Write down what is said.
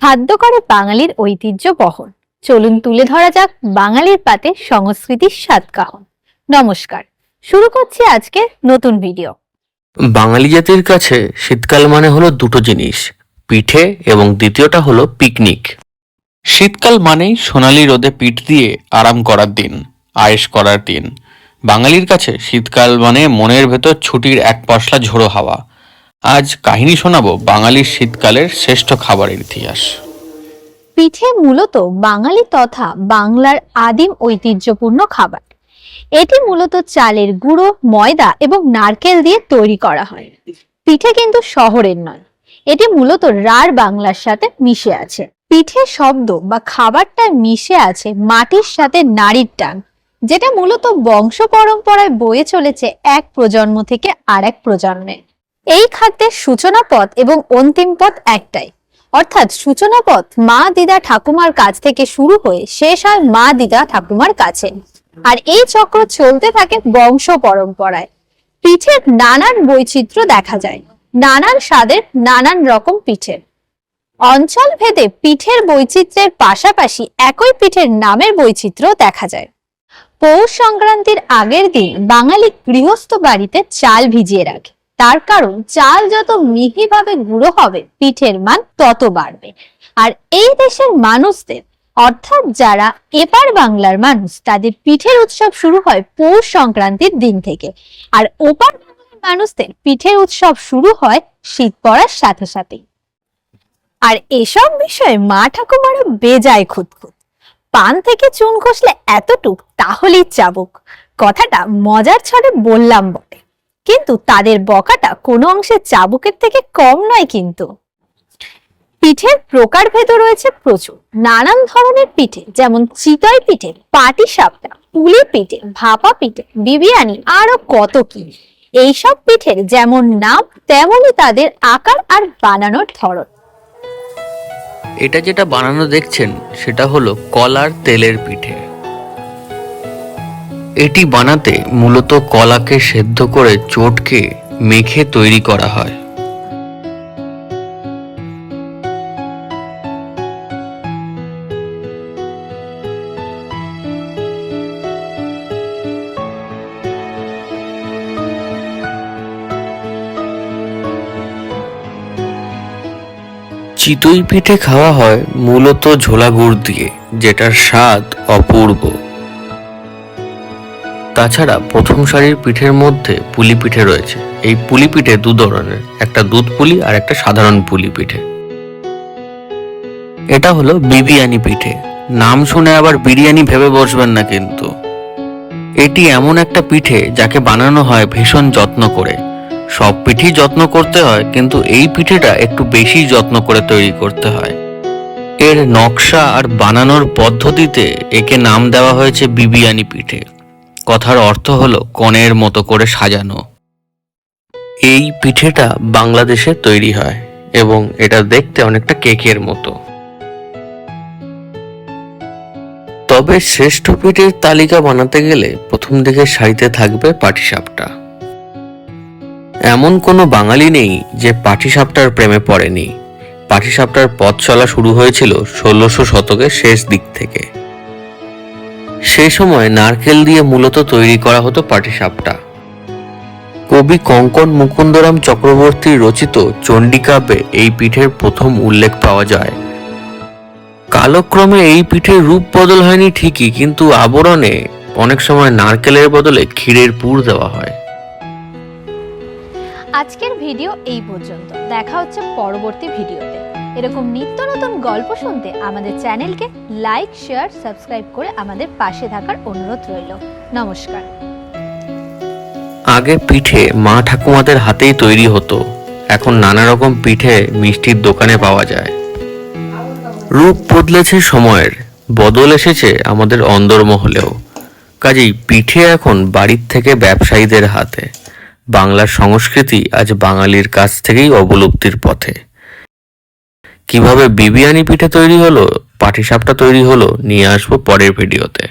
খাদ্য করে বাঙালির ঐতিহ্য বহন। চলুন তুলে ধরা যাক বাঙালির পাতে সংস্কৃতির সাতকাহন নমস্কার, শুরু করছি আজকে নতুন ভিডিও। বাঙালি জাতির কাছে শীতকাল মানে হলো দুটো জিনিস, পিঠে এবং দ্বিতীয়টা হলো পিকনিক। শীতকাল মানেই সোনালি রোদে পিঠ দিয়ে আরাম করার দিন, আয়েশ করার দিন। বাঙালির কাছে শীতকাল মানে মনের ভেতর ছুটির এক পশলা ঝোড়ো হাওয়া আজ কাহিনী শোনাবো বাঙালির শীতকালের শ্রেষ্ঠ খাবারের ইতিহাস। পিঠে মূলত বাঙালি তথা বাংলার আদিম ঐতিহ্যপূর্ণ খাবার। এটি মূলত চালের গুঁড়ো, ময়দা এবং নারকেল দিয়ে তৈরি করা হয়। পিঠে কিন্তু শহরের নয়, এটি মূলত রাঢ় বাংলার সাথে মিশে আছে। পিঠে শব্দ বা খাবারটা মিশে আছে মাটির সাথে নারীর টান, যেটা মূলত বংশ পরম্পরায় বয়ে চলেছে এক প্রজন্ম থেকে আরেক প্রজন্মে। এই খাদ্যের সূচনা পথ এবং অন্তিম পথ একটাই। অর্থাৎ সূচনা পথ মা দিদা ঠাকুমার কাছ থেকে শুরু হয়ে শেষ হয় মা দিদা ঠাকুমার কাছে। আর এই চক্র চলতে থাকে বংশ পরম্পরায়। পিঠের নানান বৈচিত্র্য দেখা যায়। নানান স্বাদের নানান রকম পিঠের অঞ্চল ভেদে পিঠের বৈচিত্র্যের পাশাপাশি একই পিঠের নামের বৈচিত্র্য দেখা যায়। পৌষ সংক্রান্তির আগের দিন বাঙালি গৃহস্থ বাড়িতে চাল ভিজিয়ে রাখে। তার কারণ চাল যত মিহিভাবে গুঁড়ো হবে, পিঠের মান তত বাড়বে। আর এই দেশের মানুষদের, অর্থাৎ যারা এপার বাংলার মানুষ, তাদের পিঠের উৎসব শুরু হয় পৌষ সংক্রান্তির দিন থেকে। আর ওপার বাংলার মানুষদের পিঠের উৎসব শুরু হয় শীত পড়ার সাথে সাথেই। আর এসব বিষয়ে মা ঠাকুমারও বেজায় খুঁতখুত। পান থেকে চুন খসলে এতটুক, তাহলেই চাবুক। কথাটা মজার ছড়ে বললাম বটে। কিন্তু তাদের বকাটা কোনো অংশে চাবুকের থেকে কম নয় কিন্তু। পিঠের প্রকারভেদ রয়েছে প্রচুর। নানান ধরনের পিঠে, যেমন চিতই পিঠে, পাটি সাপটা, পুলি পিঠে, ভাপা পিঠে, বিবিয়ানি, আরও কত কি। এইসব পিঠের যেমন নাম, তেমনই তাদের আকার আর বানানোর ধরন। এটা যেটা বানানো দেখছেন, সেটা হলো কলার তেলের পিঠে। এটি বানাতে মূলত কলাকে সেদ্ধ করে চটকে মেখে তৈরি করা হয়। চিতই পিঠে খাওয়া হয় মূলত ঝোলা গুড় দিয়ে, যেটার স্বাদ অপূর্ব। তাছাড়া প্রথম সারির পিঠের মধ্যে পুলি পিঠে রয়েছে। এই পুলি পিঠে দু ধরনের, একটা দুধ পুলি আর একটা সাধারণ পুলি পিঠে। এটা হলো বিবিয়ানি পিঠে। নাম শুনে আবার বিরিয়ানি ভেবে বসবেন না কিন্তু। এটি এমন একটা পিঠে যাকে বানানো হয় ভীষণ যত্ন করে। সব পিঠেই যত্ন করতে হয়, কিন্তু এই পিঠেটা একটু বেশি যত্ন করে তৈরি করতে হয়। এর নকশা আর বানানোর পদ্ধতিতে একে নাম দেওয়া হয়েছে বিবিয়ানি পিঠে। কথার অর্থ হলো কনের মতো করে সাজানো। এই পিঠেটা বাংলাদেশে তৈরি হয় এবং এটা দেখতে অনেকটা কেকের মতো। তবে শ্রেষ্ঠ পিঠের তালিকা বানাতে গেলে প্রথম দিকে সারিতে থাকবে পাটিসাপটা। এমন কোনো বাঙালি নেই যে পাটিসাপটার প্রেমে পড়েনি। পাটিসাপটার পথ চলা শুরু হয়েছিল ষোলোশো শতকের শেষ দিক থেকে। সেই সময় নারকেল দিয়ে মূলত তৈরি করা হতো পাটিসাপটা। কবি কঙ্কন মুকুন্দরাম চক্রবর্তীর রচিত চণ্ডিকাব্যে এই পিঠের প্রথম উল্লেখ পাওয়া যায়। কালক্রমে এই পিঠের রূপ বদল হয়নি ঠিকই, কিন্তু আবরণে অনেক সময় নারকেলের বদলে ক্ষীরের পুর দেওয়া হয়। আজকের ভিডিও এই পর্যন্ত। দেখা হচ্ছে পরবর্তী ভিডিওতে। এরকম নিত্য নতুন গল্প শুনতে আমাদের চ্যানেলকে লাইক, শেয়ার, সাবস্ক্রাইব করে আমাদের পাশে থাকার অনুরোধ রইল। নমস্কার। আগে পিঠে মা ঠাকুমাদের হাতেই তৈরি হতো। এখন নানা রকম পিঠে মিষ্টির দোকানে পাওয়া যায়। রূপ বদলেছে সময়ের, বদল এসেছে আমাদের অন্দরমহলেও। কাজেই পিঠে এখন বাড়ির থেকে ব্যবসায়ীদের হাতে। বাংলার সংস্কৃতি আজ বাঙালির কাছ থেকেই অবলুপ্তির পথে। কীভাবে বিবিয়ানি পিঠে তৈরি হলো পাটিসাপটা তৈরি হলো নিয়ে আসব পরের ভিডিওতে।